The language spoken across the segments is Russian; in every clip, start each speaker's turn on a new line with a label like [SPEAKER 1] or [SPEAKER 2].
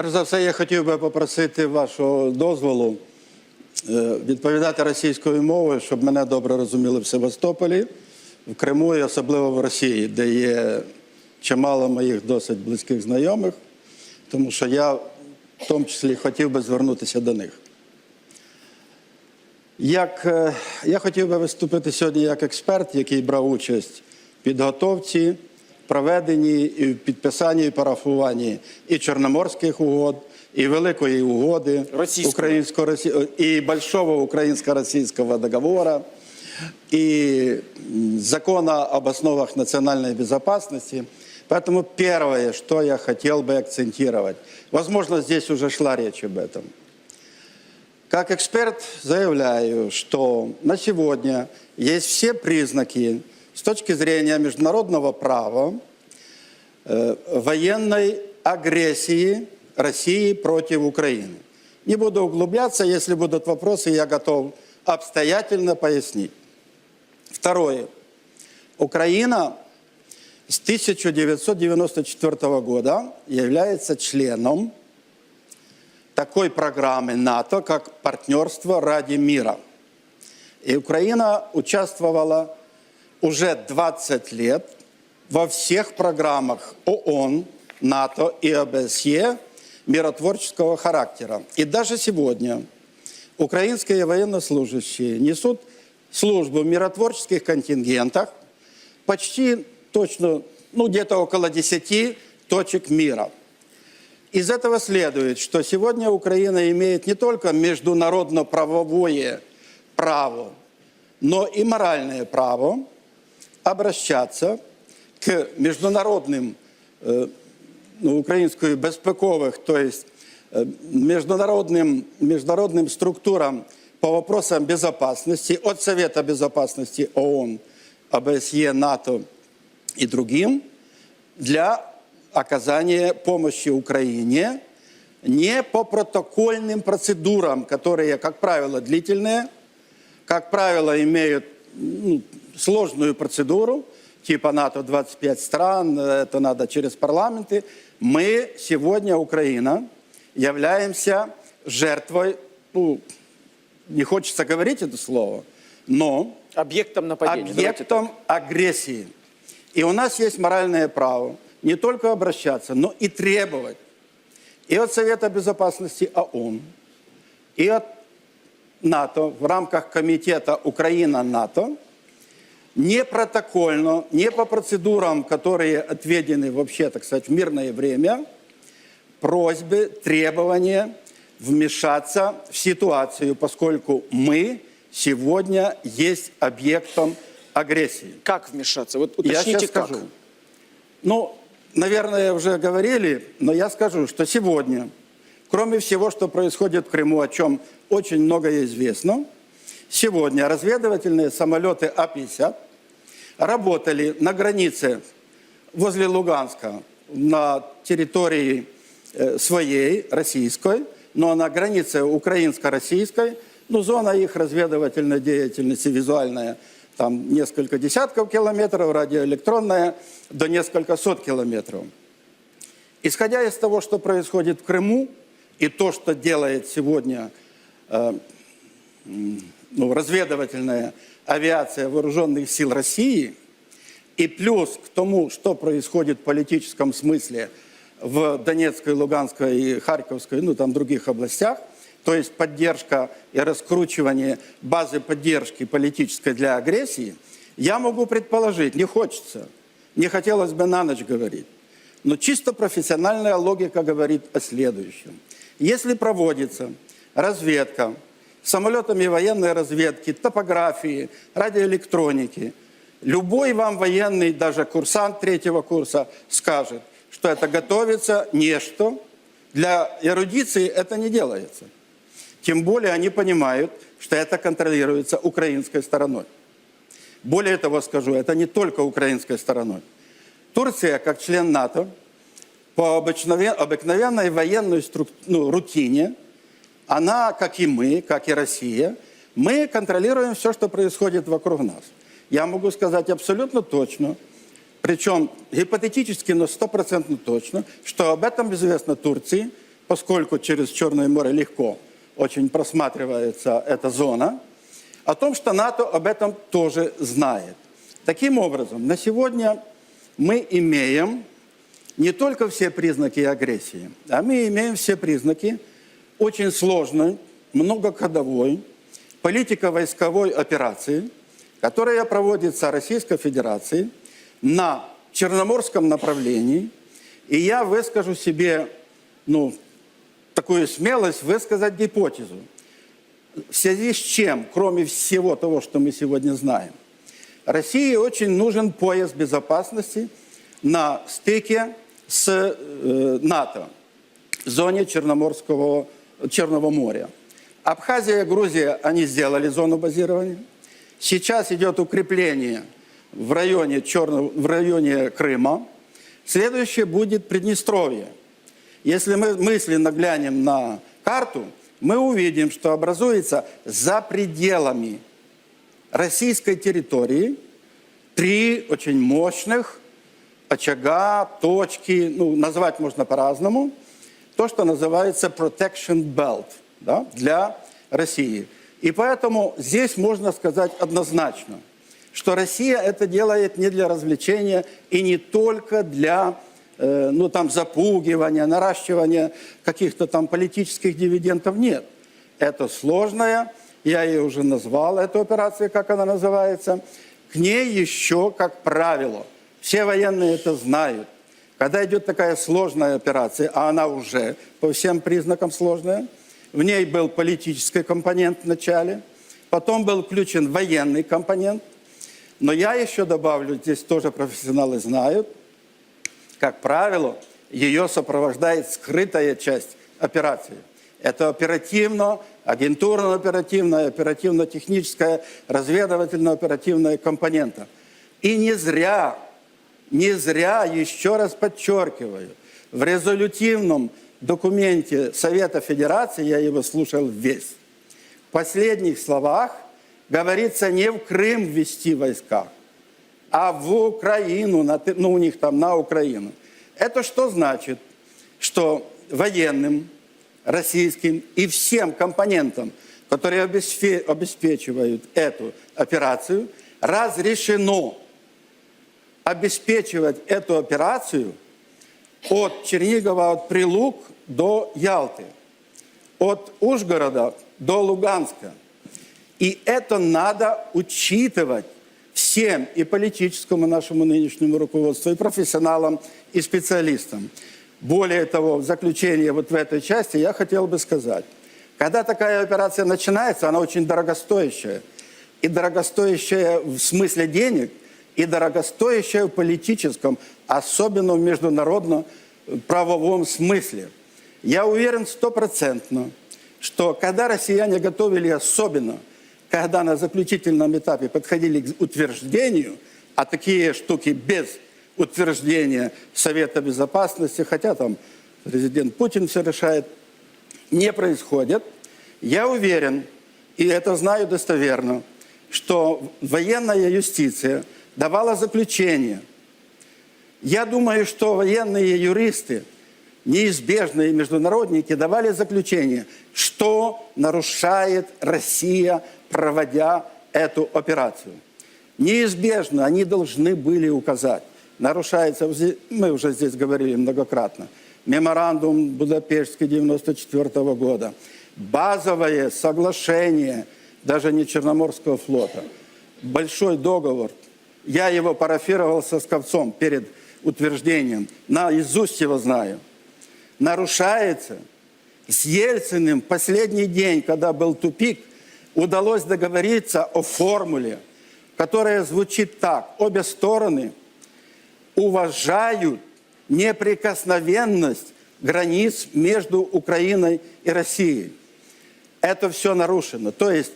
[SPEAKER 1] Перш за все, я хотів би попросити вашого дозволу е, відповідати російською мовою, щоб мене добре розуміли в Севастополі, в Криму і особливо в Росії, де є чимало моїх досить близьких знайомих, тому що я в тому числі хотів би звернутися до них. Як, е, я хотів би виступити сьогодні як експерт, який брав участь в підготовці, проведенні і в підписанні і парафуванні і Чорноморських угод, і Великої угоди
[SPEAKER 2] Російської.
[SPEAKER 1] українсько і Большого українсько-російського договора, и м, закона об основах национальной безопасности. Поэтому первое, что я хотел бы акцентировать, возможно, здесь уже шла речь об этом. Как эксперт заявляю, что на сегодня есть все признаки с точки зрения международного права э, военной агрессии России против Украины. Не буду углубляться, если будут вопросы, я готов обстоятельно пояснить. Второе. Украина с 1994 года является членом такой программы НАТО, как «Партнерство ради мира». И Украина участвовала уже 20 лет во всех программах ООН, НАТО и ОБСЕ миротворческого характера. И даже сегодня украинские военнослужащие несут службу в миротворческих контингентах почти точно, ну где-то около 10 точек мира. Из этого следует, что сегодня Украина имеет не только международно-правовое право, но и моральное право обращаться к международным э, ну, українською безпекових, то есть э, международным, международным структурам по вопросам безопасности, от Совета Безопасности ООН, ОБСЕ, НАТО и другим, для оказания помощи Украине не по протокольным процедурам, которые, как правило, длительные, как правило, имеют ну, сложную процедуру, типа НАТО 25 стран, это надо через парламенты. Мы сегодня, Украина, являемся жертвой, ну, не хочется говорить это слово, но
[SPEAKER 2] Объектом нападения.
[SPEAKER 1] Объектом агрессии. И у нас есть моральное право не только обращаться, но и требовать и от Совета Безопасности ООН, и от НАТО в рамках комитета Украина-НАТО не протокольно, не по процедурам, которые отведены вообще, так сказать, в мирное время, просьбы, требования вмешаться в ситуацию, поскольку мы сегодня есть объектом агрессии.
[SPEAKER 2] Как вмешаться? Вот
[SPEAKER 1] Я
[SPEAKER 2] уточните,
[SPEAKER 1] сейчас
[SPEAKER 2] как.
[SPEAKER 1] скажу. Ну, наверное, уже говорили, но я скажу, что сегодня, кроме всего, что происходит в Крыму, о чем очень многое известно, сегодня разведывательные самолеты А-50 работали на границе возле Луганска на территории э, своей, российской, но на границе украинско-российской, ну, зона их разведывательной деятельности визуальная, там несколько десятков километров, радиоэлектронная до несколько сот километров. Исходя из того, что происходит в Крыму, и то, что делает сегодня э, ну, разведывательная авиация вооруженных сил России, и плюс к тому, что происходит в политическом смысле в Донецкой, Луганской и Харьковской, ну там других областях, то есть поддержка и раскручивание базы поддержки политической для агрессии, я могу предположить, не хочется, не хотелось бы на ночь говорить, но чисто профессиональная логика говорит о следующем. Если проводится разведка самолетами военной разведки, топографии, радиоэлектроники, любой вам военный, даже курсант третьего курса, скажет, что это готовится нечто. Для эрудиции это не делается. Тем более они понимают, что это контролируется украинской стороной. Более того скажу, это не только украинской стороной. Турция, как член НАТО, по обыкновен- обыкновенной военной струк- ну, рутине, она, как и мы, как и Россия, мы контролируем все, что происходит вокруг нас. Я могу сказать абсолютно точно, причем гипотетически, но стопроцентно точно, что об этом известно Турции, поскольку через Черное море легко очень просматривается эта зона, о том, что НАТО об этом тоже знает. Таким образом, на сегодня мы имеем не только все признаки агрессии, а мы имеем все признаки очень сложной, многоходовой политико-войсковой операции, которая проводится Российской Федерацией на Черноморском направлении. И я выскажу себе ну, такую смелость высказать гипотезу. В связи с чем, кроме всего того, что мы сегодня знаем, России очень нужен пояс безопасности на стыке с э, НАТО в зоне Черноморского, Черного моря. Абхазия и Грузия, они сделали зону базирования. Сейчас идет укрепление в районе, Черного, в районе Крыма. Следующее будет Приднестровье. Если мы мысленно глянем на карту, мы увидим, что образуется за пределами российской территории три очень мощных очага, точки, ну, назвать можно по-разному, то, что называется protection belt да, для России. И поэтому здесь можно сказать однозначно, что Россия это делает не для развлечения и не только для э, ну, там, запугивания, наращивания каких-то там политических дивидендов. Нет. Это сложная, я ее уже назвал, эту операцию, как она называется. К ней еще, как правило, все военные это знают. Когда идет такая сложная операция, а она уже по всем признакам сложная, в ней был политический компонент в начале, потом был включен военный компонент, но я еще добавлю, здесь тоже профессионалы знают, как правило, ее сопровождает скрытая часть операции. Это оперативно, агентурно-оперативная, оперативно-техническая, разведывательно-оперативная компонента. И не зря, не зря, еще раз подчеркиваю, в резолютивном документе Совета Федерации, я его слушал весь, в последних словах говорится не в Крым ввести войска, а в Украину, ну у них там на Украину. Это что значит? Что военным, российским и всем компонентам, которые обеспечивают эту операцию, разрешено обеспечивать эту операцию от Чернигова, от Прилук до Ялты, от Ужгорода до Луганска. И это надо учитывать всем и политическому нашему нынешнему руководству, и профессионалам, и специалистам. Более того, в заключение вот в этой части я хотел бы сказать, когда такая операция начинается, она очень дорогостоящая. И дорогостоящая в смысле денег, и дорогостоящая в политическом, особенно в международном правовом смысле. Я уверен стопроцентно, что когда россияне готовили особенно, когда на заключительном этапе подходили к утверждению, а такие штуки без утверждения Совета Безопасности, хотя там президент Путин все решает, не происходят. Я уверен, и это знаю достоверно, что военная юстиция давала заключение. Я думаю, что военные юристы, неизбежные международники давали заключение, что нарушает Россия, проводя эту операцию. Неизбежно они должны были указать нарушается, мы уже здесь говорили многократно, меморандум Будапештский 94 года, базовое соглашение, даже не Черноморского флота, большой договор, я его парафировал со Сковцом перед утверждением, наизусть его знаю, нарушается. С Ельциным последний день, когда был тупик, удалось договориться о формуле, которая звучит так. Обе стороны – уважают неприкосновенность границ между Украиной и Россией. Это все нарушено. То есть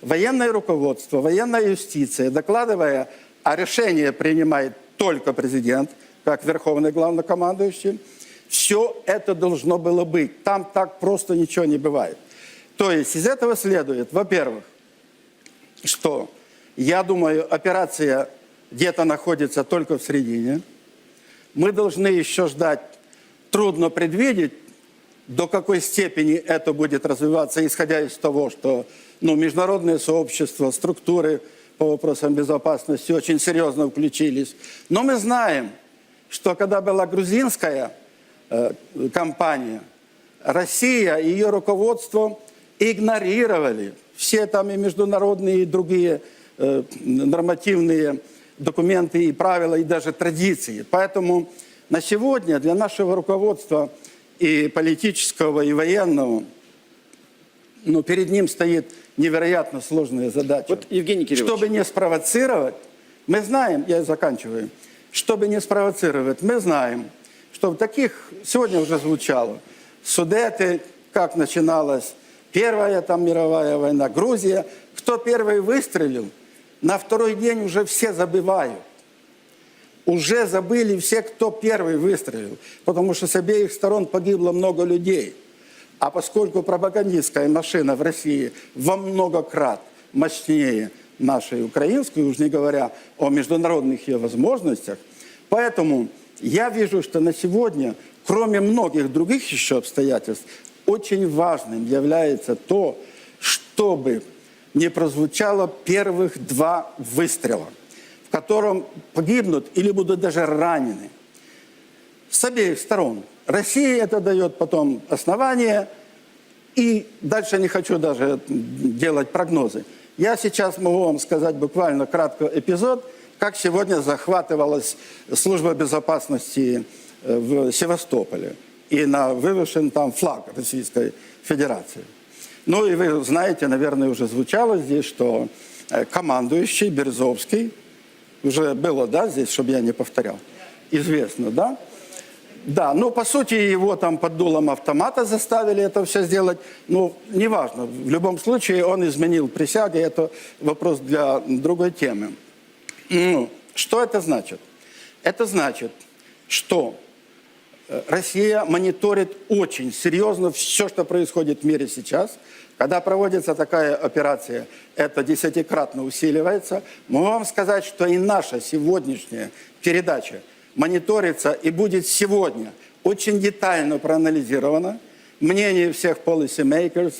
[SPEAKER 1] военное руководство, военная юстиция, докладывая, а решение принимает только президент, как верховный главнокомандующий, все это должно было быть. Там так просто ничего не бывает. То есть из этого следует, во-первых, что, я думаю, операция где-то находится только в середине. Мы должны еще ждать, трудно предвидеть, до какой степени это будет развиваться, исходя из того, что ну, международное сообщество, структуры по вопросам безопасности очень серьезно включились. Но мы знаем, что когда была грузинская э, компания, Россия и ее руководство игнорировали все там и международные, и другие э, нормативные документы и правила, и даже традиции. Поэтому на сегодня для нашего руководства и политического, и военного, ну, перед ним стоит невероятно сложная задача.
[SPEAKER 2] Вот, Евгений Кириллович.
[SPEAKER 1] Чтобы не спровоцировать, мы знаем, я заканчиваю, чтобы не спровоцировать, мы знаем, что таких, сегодня уже звучало, Судеты, как начиналась Первая там мировая война, Грузия, кто первый выстрелил, на второй день уже все забывают. Уже забыли все, кто первый выстрелил, потому что с обеих сторон погибло много людей. А поскольку пропагандистская машина в России во много крат мощнее нашей украинской, уж не говоря о международных ее возможностях, поэтому я вижу, что на сегодня, кроме многих других еще обстоятельств, очень важным является то, чтобы не прозвучало первых два выстрела, в котором погибнут или будут даже ранены. С обеих сторон. России это дает потом основание, и дальше не хочу даже делать прогнозы. Я сейчас могу вам сказать буквально кратко эпизод, как сегодня захватывалась служба безопасности э, в Севастополе и на вывешен там флаг Российской Федерации. Ну и вы знаете, наверное, уже звучало здесь, что э, командующий Березовский, уже было, да, здесь, чтобы я не повторял, известно, да? Да, ну, по сути, его там под дулом автомата заставили это все сделать. Ну, неважно, в любом случае он изменил присяги, это вопрос для другой темы. Ну, что это значит? Это значит, что Россия мониторит очень серьезно все, что происходит в мире сейчас. Когда проводится такая операция, это десятикратно усиливается. Могу вам сказать, что и наша сегодняшняя передача мониторится и будет сегодня очень детально проанализирована. Мнение всех policy makers,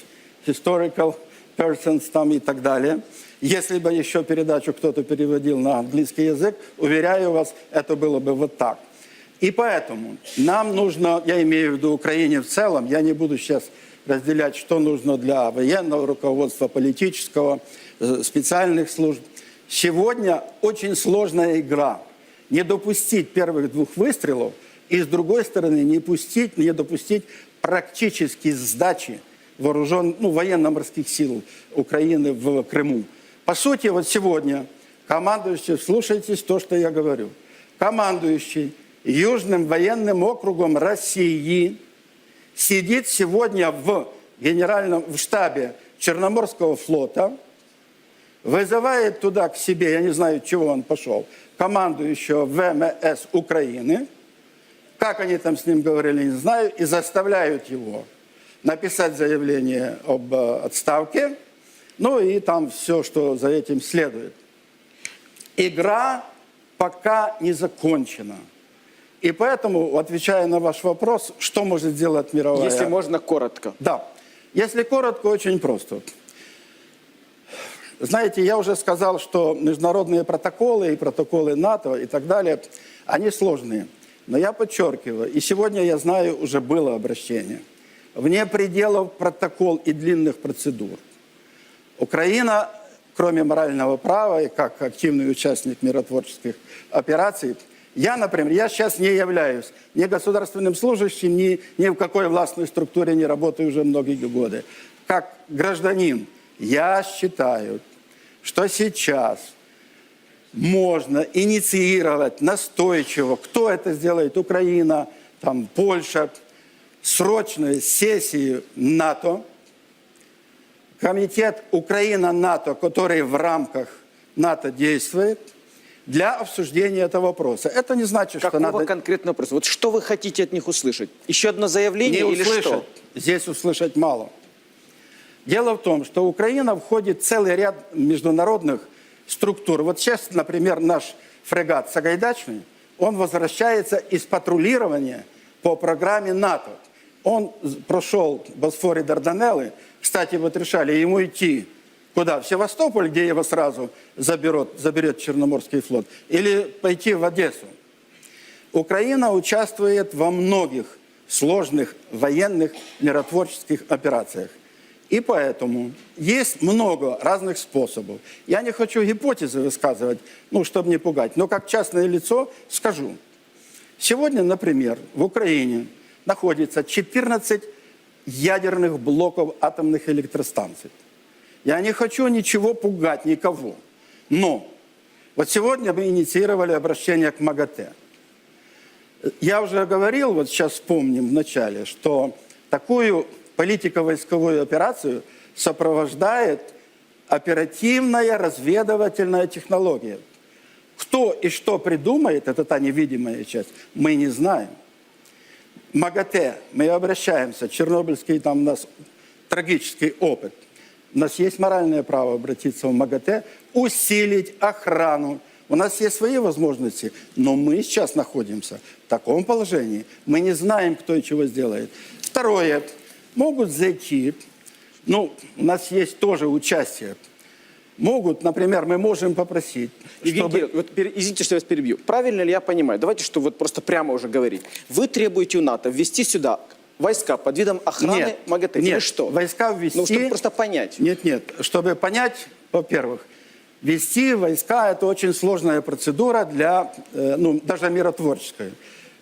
[SPEAKER 1] historical persons там и так далее. Если бы еще передачу кто-то переводил на английский язык, уверяю вас, это было бы вот так. И поэтому нам нужно, я имею в виду Украине в целом, я не буду сейчас разделять, что нужно для военного руководства, политического, э, специальных служб. Сегодня очень сложная игра. Не допустить первых двух выстрелов и, с другой стороны, не, пустить, не допустить практически сдачи вооружен, ну, военно-морских сил Украины в Крыму. По сути, вот сегодня командующий, слушайтесь то, что я говорю, командующий Южным военным округом России сидит сегодня в генеральном в штабе Черноморского флота, вызывает туда к себе, я не знаю, чего он пошел, командующего ВМС Украины, как они там с ним говорили, не знаю, и заставляют его написать заявление об э, отставке, ну и там все, что за этим следует. Игра пока не закончена. И поэтому, отвечая на ваш вопрос, что может сделать мировая...
[SPEAKER 2] Если можно, коротко.
[SPEAKER 1] Да. Если коротко, очень просто. Знаете, я уже сказал, что международные протоколы и протоколы НАТО и так далее, они сложные. Но я подчеркиваю, и сегодня, я знаю, уже было обращение. Вне пределов протокол и длинных процедур. Украина, кроме морального права и как активный участник миротворческих операций, я, например, я сейчас не являюсь ни государственным служащим, ни, ни в какой властной структуре не работаю уже многие годы. Как гражданин, я считаю, что сейчас можно инициировать настойчиво, кто это сделает, Украина, там, Польша, срочную сессию НАТО, комитет Украина-НАТО, который в рамках НАТО действует – для обсуждения этого вопроса. Это не значит,
[SPEAKER 2] Какого
[SPEAKER 1] что надо...
[SPEAKER 2] конкретного вопроса? Вот что вы хотите от них услышать? Еще одно заявление
[SPEAKER 1] не
[SPEAKER 2] или
[SPEAKER 1] услышать.
[SPEAKER 2] что?
[SPEAKER 1] Здесь услышать мало. Дело в том, что Украина входит в целый ряд международных структур. Вот сейчас, например, наш фрегат Сагайдачный, он возвращается из патрулирования по программе НАТО. Он прошел Босфор и Дарданеллы. Кстати, вот решали ему идти куда? В Севастополь, где его сразу заберет, заберет Черноморский флот, или пойти в Одессу. Украина участвует во многих сложных военных миротворческих операциях. И поэтому есть много разных способов. Я не хочу гипотезы высказывать, ну, чтобы не пугать, но как частное лицо скажу. Сегодня, например, в Украине находится 14 ядерных блоков атомных электростанций. Я не хочу ничего пугать никого. Но вот сегодня мы инициировали обращение к МАГАТЭ. Я уже говорил, вот сейчас вспомним в начале, что такую политико-войсковую операцию сопровождает оперативная разведывательная технология. Кто и что придумает, это та невидимая часть, мы не знаем. МАГАТЭ, мы обращаемся, Чернобыльский там у нас трагический опыт. У нас есть моральное право обратиться в МАГАТЭ, усилить охрану. У нас есть свои возможности, но мы сейчас находимся в таком положении. Мы не знаем, кто и чего сделает. Второе. Могут зайти, ну, у нас есть тоже участие. Могут, например, мы можем попросить,
[SPEAKER 2] Евгений
[SPEAKER 1] чтобы...
[SPEAKER 2] Кириллович, вот пере- извините, что я вас перебью. Правильно ли я понимаю? Давайте, что вот просто прямо уже говорить. Вы требуете у НАТО ввести сюда войска под видом охраны
[SPEAKER 1] Нет,
[SPEAKER 2] МАГАТЭ.
[SPEAKER 1] нет,
[SPEAKER 2] что?
[SPEAKER 1] войска ввести...
[SPEAKER 2] Ну, чтобы просто понять.
[SPEAKER 1] Нет, нет. Чтобы понять, во-первых, вести войска – это очень сложная процедура для, э, ну, даже миротворческая,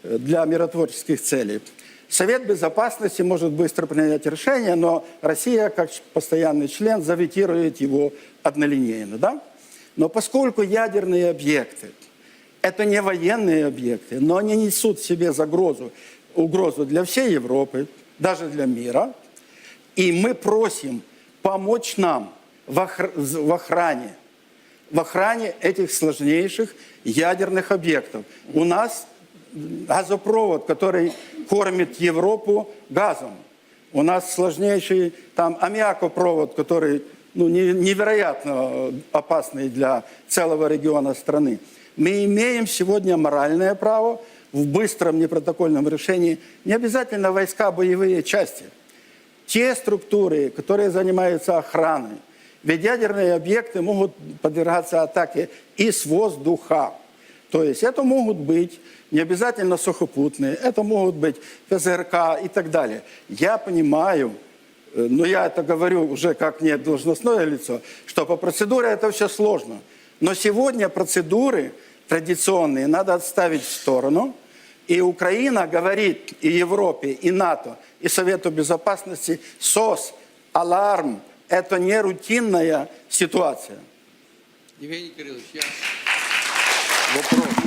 [SPEAKER 1] э, для миротворческих целей. Совет Безопасности может быстро принять решение, но Россия, как постоянный член, заветирует его однолинейно. Да? Но поскольку ядерные объекты – это не военные объекты, но они несут в себе загрозу, угрозу для всей Европы, даже для мира, и мы просим помочь нам в, в охране, в охране этих сложнейших ядерных объектов. У нас газопровод, который кормит Европу газом. У нас сложнейший там аммиакопровод, который ну, не- невероятно э, опасный для целого региона страны. Мы имеем сегодня моральное право в быстром непротокольном решении, не обязательно войска, боевые части, те структуры, которые занимаются охраной. Ведь ядерные объекты могут подвергаться атаке и с воздуха. То есть это могут быть не обязательно сухопутные, это могут быть ПЗРК и так далее. Я понимаю, э, но я это говорю уже как не должностное лицо, что по процедуре это все сложно. Но сегодня процедуры традиционные надо отставить в сторону. И Украина говорит и Европе, и НАТО, и Совету Безопасности, СОС, аларм, это не рутинная ситуация.
[SPEAKER 3] Евгений Кириллович, я вопрос.